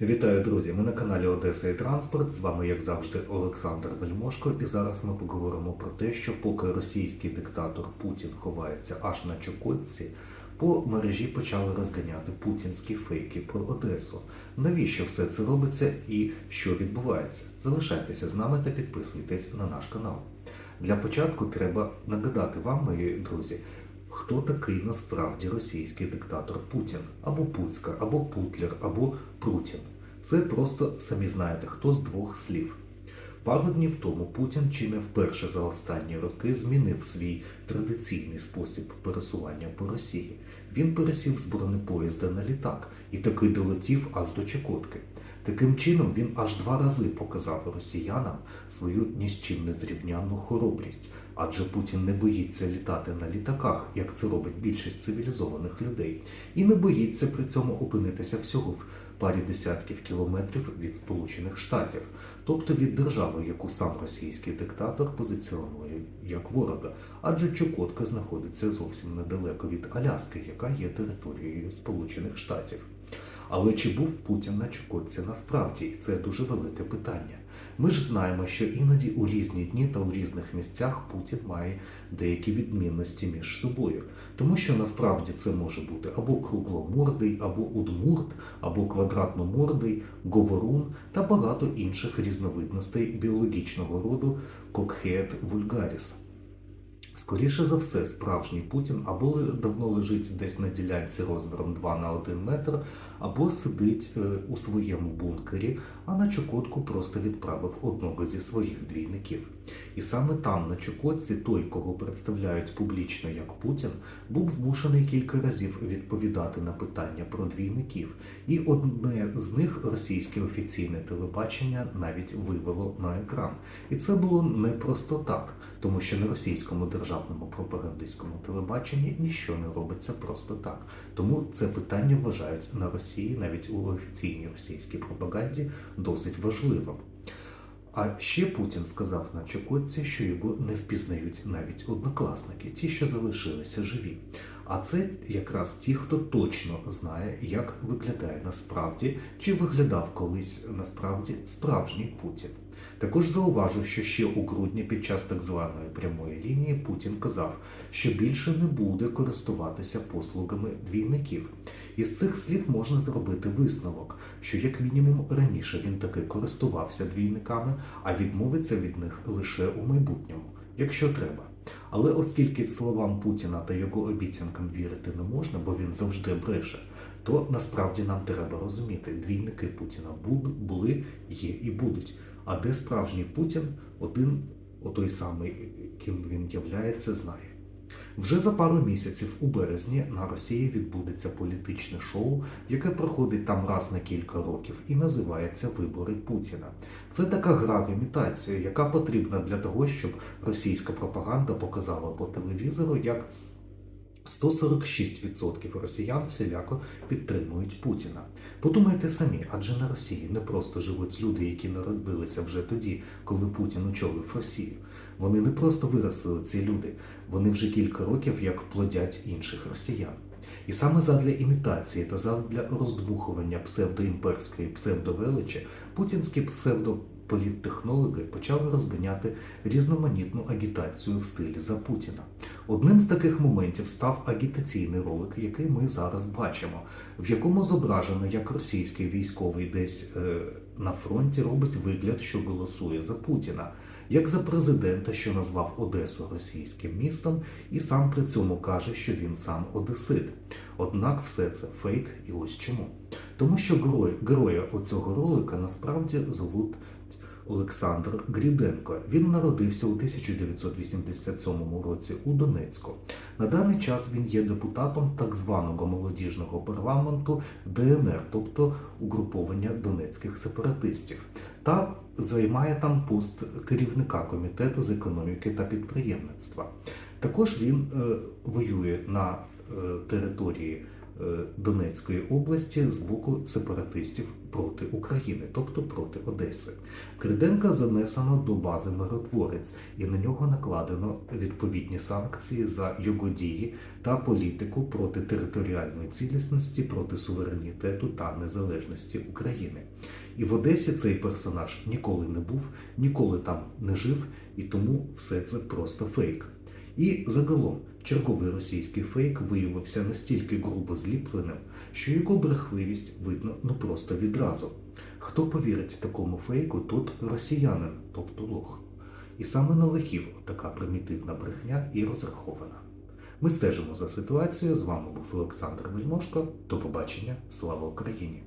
Вітаю, друзі! Ми на каналі Одеса і Транспорт. З вами, як завжди, Олександр Вельмошко. І зараз ми поговоримо про те, що поки російський диктатор Путін ховається аж на Чукотці, по мережі почали розганяти путінські фейки про Одесу. Навіщо все це робиться і що відбувається? Залишайтеся з нами та підписуйтесь на наш канал. Для початку треба нагадати вам, мої друзі, хто такий насправді російський диктатор Путін, або Пуцька, або Путлер, або Прутін. Це просто самі знаєте, хто з двох слів. Пару днів тому Путін чи не вперше за останні роки змінив свій традиційний спосіб пересування по Росії. Він пересів з бронепоїзда на літак і таки долетів аж до Чукотки. Таким чином він аж два рази показав росіянам свою ні з чим не зрівнянну хоробрість, адже Путін не боїться літати на літаках, як це робить більшість цивілізованих людей, і не боїться при цьому опинитися всього в парі десятків кілометрів від Сполучених Штатів, тобто від держави, яку сам російський диктатор позиціонує як ворога, адже Чукотка знаходиться зовсім недалеко від Аляски, яка є територією Сполучених Штатів. Але чи був Путін на Чукотці насправді? Це дуже велике питання. Ми ж знаємо, що іноді у різні дні та у різних місцях Путін має деякі відмінності між собою, тому що насправді це може бути або кругломордий, або удмурт, або квадратномордий, говорун та багато інших різновидностей біологічного роду Кокхеет вульгаріс. Скоріше за все, справжній Путін або давно лежить десь на ділянці розміром 2 на 1 метр, або сидить е, у своєму бункері, а на Чукотку просто відправив одного зі своїх двійників. І саме там, на Чукотці, той, кого представляють публічно як Путін, був змушений кілька разів відповідати на питання про двійників. І одне з них російське офіційне телебачення навіть вивело на екран. І це було не просто так, тому що на російському державному пропагандистському телебаченні ніщо не робиться просто так. Тому це питання вважають на Росії, навіть у офіційній російській пропаганді, досить важливим. А ще Путін сказав на Чукотці, що його не впізнають навіть однокласники, ті, що залишилися живі. А це якраз ті, хто точно знає, як виглядає насправді, чи виглядав колись насправді справжній Путін. Також зауважу, що ще у грудні під час так званої прямої лінії Путін казав, що більше не буде користуватися послугами двійників. Із цих слів можна зробити висновок, що як мінімум раніше він таки користувався двійниками, а відмовиться від них лише у майбутньому, якщо треба. Але оскільки словам Путіна та його обіцянкам вірити не можна, бо він завжди бреше, то насправді нам треба розуміти, двійники Путіна були, є і будуть. А де справжній Путін, один отой самий, ким він являється, знає. Вже за пару місяців у березні на Росії відбудеться політичне шоу, яке проходить там раз на кілька років і називається Вибори Путіна. Це така гра в імітацію, яка потрібна для того, щоб російська пропаганда показала по телевізору, як 146% росіян всіляко підтримують Путіна. Подумайте самі, адже на Росії не просто живуть люди, які народилися вже тоді, коли Путін очолив Росію. Вони не просто виросли ці люди, вони вже кілька років як плодять інших росіян. І саме задля імітації та задля роздмухування псевдоімперської псевдовеличі путінські псевдополіттехнологи почали розганяти різноманітну агітацію в стилі за Путіна. Одним з таких моментів став агітаційний ролик, який ми зараз бачимо, в якому зображено, як російський військовий десь е, на фронті робить вигляд, що голосує за Путіна, як за президента, що назвав Одесу російським містом, і сам при цьому каже, що він сам одесит. Однак все це фейк, і ось чому. Тому що герой, героя оцього ролика насправді зовуть Олександр Гріденко. Він народився у 1987 році у Донецьку. На даний час він є депутатом так званого молодіжного парламенту ДНР, тобто угруповання донецьких сепаратистів, та займає там пост керівника комітету з економіки та підприємництва. Також він е, воює на е, території Донецької області з боку сепаратистів проти України, тобто проти Одеси. Криденка занесено до бази миротворець, і на нього накладено відповідні санкції за його дії та політику проти територіальної цілісності, проти суверенітету та незалежності України. І в Одесі цей персонаж ніколи не був, ніколи там не жив, і тому все це просто фейк. І загалом черговий російський фейк виявився настільки грубо зліпленим, що його брехливість видно ну просто відразу. Хто повірить такому фейку, тут росіянин, тобто лох. І саме на лохів така примітивна брехня і розрахована. Ми стежимо за ситуацією. З вами був Олександр Вельмошко. До побачення. Слава Україні!